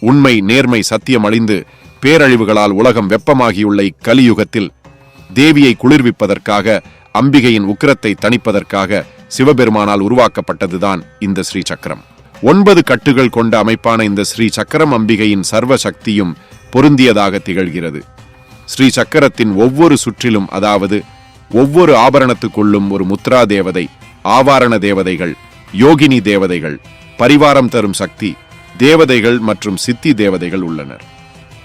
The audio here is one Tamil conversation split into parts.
உண்மை நேர்மை சத்தியம் அழிந்து பேரழிவுகளால் உலகம் வெப்பமாகியுள்ள இக்கலியுகத்தில் தேவியை குளிர்விப்பதற்காக அம்பிகையின் உக்கிரத்தை தணிப்பதற்காக சிவபெருமானால் உருவாக்கப்பட்டதுதான் இந்த ஸ்ரீ சக்கரம் ஒன்பது கட்டுகள் கொண்ட அமைப்பான இந்த ஸ்ரீ சக்கரம் அம்பிகையின் சர்வ சக்தியும் பொருந்தியதாக திகழ்கிறது. ஸ்ரீ சக்கரத்தின் ஒவ்வொரு சுற்றிலும் அதாவது ஒவ்வொரு ஆபரணத்துக்குள்ளும் ஒரு முத்ரா தேவதை ஆவாரண தேவதைகள் யோகினி தேவதைகள் பரிவாரம் தரும் சக்தி தேவதைகள் மற்றும் சித்தி தேவதைகள் உள்ளனர்.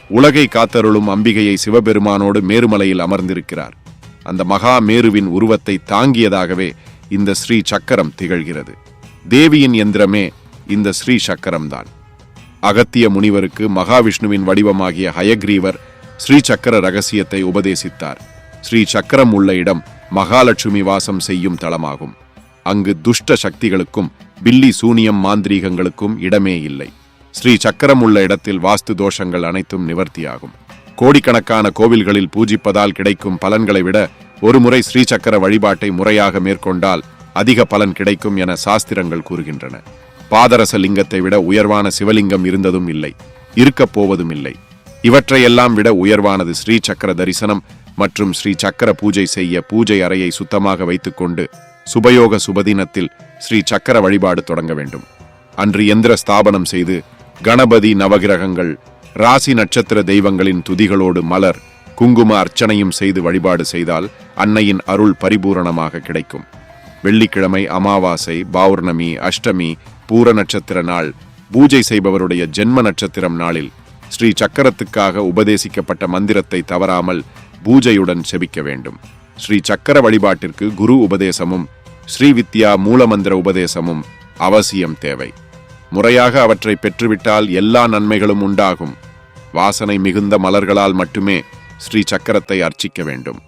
உலகை காத்தருளும் அம்பிகையை சிவபெருமானோடு மேருமலையில் அமர்ந்திருக்கிறார். அந்த மகா மேருவின் உருவத்தை தாங்கியதாகவே இந்த ஸ்ரீ சக்கரம் திகழ்கிறது. தேவியின் எந்திரமே இந்த ஸ்ரீ சக்கரம்தான். அகத்திய முனிவருக்கு மகாவிஷ்ணுவின் வடிவமாகிய ஹயக்ரீவர் ஸ்ரீ சக்கர ரகசியத்தை உபதேசித்தார். ஸ்ரீ சக்கரம் உள்ள இடம் மகாலட்சுமி வாசம் செய்யும் தளமாகும் அங்கு துஷ்ட சக்திகளுக்கும் பில்லி சூனியம் மாந்திரீகங்களுக்கும் இடமே இல்லை. ஸ்ரீ சக்கரம் உள்ள இடத்தில் வாஸ்து தோஷங்கள் அனைத்தும் நிவர்த்தியாகும். கோடிக்கணக்கான கோவில்களில் பூஜிப்பதால் கிடைக்கும் பலன்களை விட ஒருமுறை ஸ்ரீ சக்கர வழிபாட்டை முறையாக மேற்கொண்டால் அதிக பலன் கிடைக்கும் என சாஸ்திரங்கள் கூறுகின்றன. பாதரச லிங்கத்தை விட உயர்வான சிவலிங்கம் இருந்ததும் இல்லை இருக்கப் போவதும் இல்லை. இவற்றையெல்லாம் விட உயர்வானது ஸ்ரீ சக்கர தரிசனம் மற்றும் ஸ்ரீ சக்கர பூஜை செய்ய பூஜை அறையை சுத்தமாக வைத்துக்கொண்டு சுபயோக சுபதினத்தில் ஸ்ரீ சக்கர வழிபாடு தொடங்க வேண்டும். அன்று எந்திர ஸ்தாபனம் செய்து கணபதி நவகிரகங்கள் ராசி நட்சத்திர தெய்வங்களின் துதிகளோடு மலர் குங்கும அர்ச்சனையும் செய்து வழிபாடு செய்தால் அன்னையின் அருள் பரிபூரணமாக கிடைக்கும். வெள்ளிக்கிழமை அமாவாசை பௌர்ணமி அஷ்டமி பூர நட்சத்திர நாள் பூஜை செய்பவருடைய ஜென்ம நட்சத்திரம் நாளில் ஸ்ரீ சக்கரத்துக்காக உபதேசிக்கப்பட்ட மந்திரத்தை தவறாமல் பூஜையுடன் செபிக்க வேண்டும். ஸ்ரீ சக்கர வழிபாட்டிற்கு குரு உபதேசமும் ஸ்ரீ வித்யா மூலமந்திர உபதேசமும் அவசியம் தேவை. முறையாக அவற்றை பெற்றுவிட்டால் எல்லா நன்மைகளும் உண்டாகும். வாசனை மிகுந்த மலர்களால் மட்டுமே ஸ்ரீ சக்கரத்தை அர்ச்சிக்க வேண்டும்.